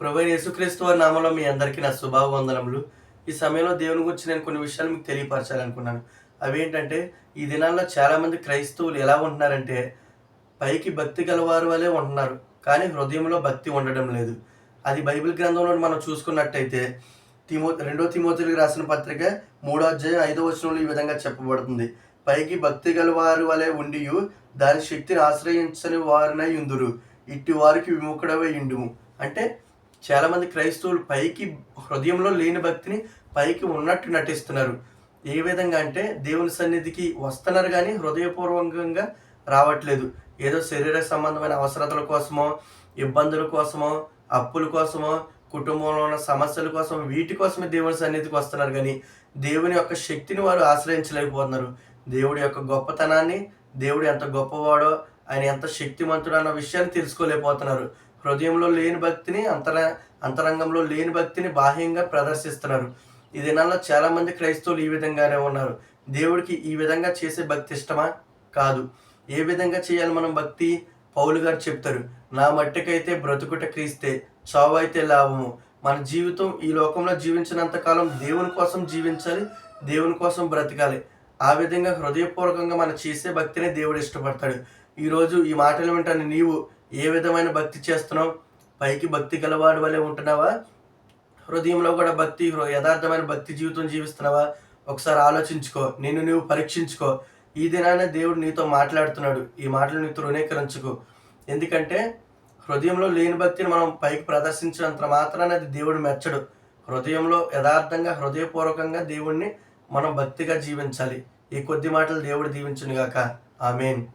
ప్రభు యేసుక్రీస్తు వారి నామంలో మీ అందరికీ నా శుభావందనములు ఈ సమయంలో దేవుని గురించి నేను కొన్ని విషయాలు మీకు తెలియపరచాలనుకున్నాను. అవేంటంటే ఈ దినాల్లో చాలామంది క్రైస్తవులు ఎలా ఉంటున్నారంటే పైకి భక్తి గలవారు వలె ఉంటున్నారు కానీ హృదయంలో భక్తి ఉండడం లేదు. అది బైబిల్ గ్రంథంలో మనం చూసుకున్నట్టయితే తిమో రెండో తిమోతులకు రాసిన పత్రిక మూడో అధ్యాయం ఐదో వచనంలో ఈ విధంగా చెప్పబడుతుంది. పైకి భక్తి గలవారు వలె ఉండి దాని శక్తిని ఆశ్రయించని వారినై ఉందురు. ఇట్టి వారికి విముఖుడవై ఉండుము. అంటే చాలామంది క్రైస్తవులు పైకి హృదయంలో లేని భక్తిని పైకి ఉన్నట్టు నటిస్తున్నారు. ఏ విధంగా అంటే దేవుని సన్నిధికి వస్తున్నారు కానీ హృదయపూర్వకంగా రావట్లేదు. ఏదో శరీర సంబంధమైన అవసరతల కోసమో ఇబ్బందుల కోసమో అప్పుల కోసమో కుటుంబంలో ఉన్న సమస్యల కోసం వీటి కోసమే దేవుని సన్నిధికి వస్తున్నారు కానీ దేవుని యొక్క శక్తిని వారు ఆశ్రయించలేకపోతున్నారు. దేవుడి యొక్క గొప్పతనాన్ని దేవుడు ఎంత గొప్పవాడో ఆయన ఎంత శక్తిమంతుడు అన్న విషయాన్ని తెలుసుకోలేకపోతున్నారు. హృదయంలో లేని భక్తిని అంతర అంతరంగంలో లేని భక్తిని బాహ్యంగా ప్రదర్శిస్తున్నారు. ఈ దినాల్లో చాలా మంది క్రైస్తవులు ఈ విధంగానే ఉన్నారు. దేవుడికి ఈ విధంగా చేసే భక్తి ఇష్టమా? కాదు. ఏ విధంగా చేయాలి మనం భక్తి? పౌలు గారు చెప్తారు నా మట్టికైతే బ్రతుకుట క్రీస్తే చావు అయితే లాభము. మన జీవితం ఈ లోకంలో జీవించినంత కాలం దేవుని కోసం జీవించాలి దేవుని కోసం బ్రతకాలి. ఆ విధంగా హృదయపూర్వకంగా మనం చేసే భక్తిని దేవుడు ఇష్టపడతాడు. ఈరోజు ఈ మాటలు వింటాను నీవు ఏ విధమైన భక్తి చేస్తున్నావు? పైకి భక్తి గలవాడు వలె ఉంటున్నావా? హృదయంలో కూడా భక్తి హృ- యథార్థమైన భక్తి జీవితం జీవిస్తున్నావా? ఒకసారి ఆలోచించుకో నిన్ను నువ్వు పరీక్షించుకో. ఈ దినాన దేవుడు నీతో మాట్లాడుతున్నాడు. ఈ మాటలు నీతో రుణీకరించుకో ఎందుకంటే హృదయంలో లేని భక్తిని మనం పైకి ప్రదర్శించినంత మాత్రాన అది దేవుడు మెచ్చడు. హృదయంలో యథార్థంగా హృదయపూర్వకంగా దేవుణ్ణి మనం భక్తిగా జీవించాలి. ఈ కొద్ది మాటలు దేవుడు దీవించునుగాక. ఆమెన్.